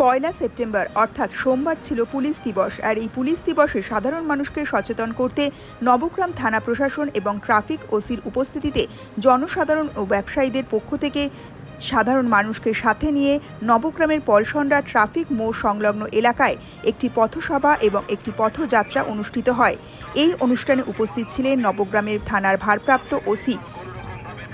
পয়লা September, অর্থাৎ সোমবার ছিল পুলিশ দিবস। আর এই পুলিশ দিবসে সাধারণ মানুষকে সচেতন করতে নবগ্রাম থানা প্রশাসন এবং ট্রাফিক ওসির উপস্থিতিতে জনসাধারণ ও ব্যবসায়ীদের পক্ষ থেকে সাধারণ মানুষকে সাথে নিয়ে নবগ্রামের পলসন্ডা ট্রাফিক মোড় সংলগ্ন এলাকায় একটি পথসভা এবং একটি পথযাত্রা অনুষ্ঠিত হয়। এই অনুষ্ঠানে উপস্থিত ছিলেন নবগ্রামের থানার ভারপ্রাপ্ত ওসি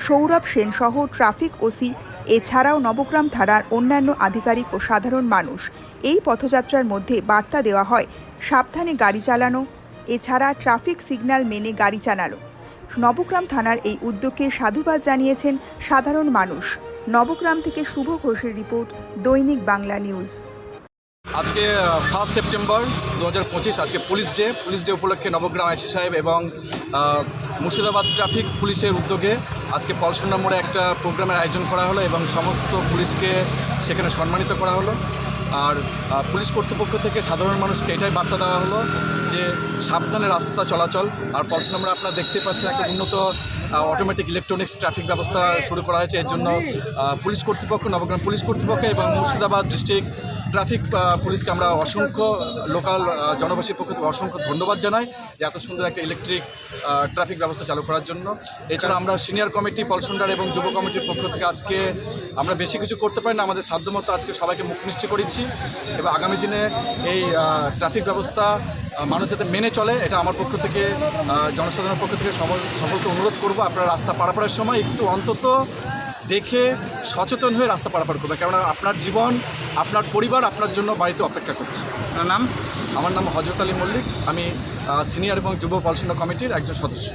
সৌরভ সেন সহ ট্রাফিক ওসি এছাড়াও নবগ্রাম থানার অন্যান্য আধিকারিক ও সাধারণ মানুষ। এই পথযাত্রার মধ্যে বার্তা দেওয়া হয়, সাবধানে গাড়ি চালানো, এছাড়া ট্রাফিক সিগন্যাল মেনে গাড়ি চালানো। নবগ্রাম থানার এই উদ্যোগকে সাধুবাদ জানিয়েছেন সাধারণ মানুষ। নবগ্রাম থেকে শুভ ঘোষের রিপোর্ট, দৈনিক বাংলা নিউজ। আজকে ফার্স্ট সেপ্টেম্বর দু হাজার পঁচিশ, আজকে পুলিশ ডে। পুলিশ ডে উপলক্ষে নবগ্রাম আইসি সাহেব এবং মুর্শিদাবাদ ট্রাফিক পুলিশের উদ্যোগে আজকে পলসন্ডা মোড়ে একটা প্রোগ্রামের আয়োজন করা হলো এবং সমস্ত পুলিশকে সেখানে সম্মানিত করা হলো। আর পুলিশ কর্তৃপক্ষ থেকে সাধারণ মানুষকে এটাই বার্তা দেওয়া হলো যে সাবধানে রাস্তা চলাচল। আর পলসন্ডা মোড়ে আপনারা দেখতে পাচ্ছেন একটা উন্নত অটোমেটিক ইলেকট্রনিক্স ট্রাফিক ব্যবস্থা শুরু করা হয়েছে। এর জন্য পুলিশ কর্তৃপক্ষ, নবগ্রাম পুলিশ কর্তৃপক্ষ এবং মুর্শিদাবাদ ডিস্ট্রিক্ট ট্রাফিক পুলিশকে আমরা অসংখ্য লোকাল জনবাসীর পক্ষ থেকে অসংখ্য ধন্যবাদ জানাই যে এত সুন্দর একটা ইলেকট্রিক ট্রাফিক ব্যবস্থা চালু করার জন্য। এছাড়া আমরা সিনিয়র কমিটি পলসুন্ডার এবং যুব কমিটির পক্ষ থেকে আজকে আমরা বেশি কিছু করতে পারি না, আমাদের সাধ্যমতো আজকে সবাইকে মুখ মিষ্টি করেছি। এবং আগামী দিনে এই ট্রাফিক ব্যবস্থা মানুষ যাতে মেনে চলে, এটা আমার পক্ষ থেকে জনসাধারণের পক্ষ থেকে সকল সকলকে অনুরোধ করব। আপনারা রাস্তা পারাপারের সময় একটু অন্তত দেখে সচেতন হয়ে রাস্তা পারাপার করবে। কেননা আপনার জীবন, আপনার পরিবার আপনার জন্য বাড়িতে অপেক্ষা করছে। আপনার নাম? আমার নাম হজরত আলী মল্লিক। আমি সিনিয়র এবং যুব পলসনা কমিটির একজন সদস্য।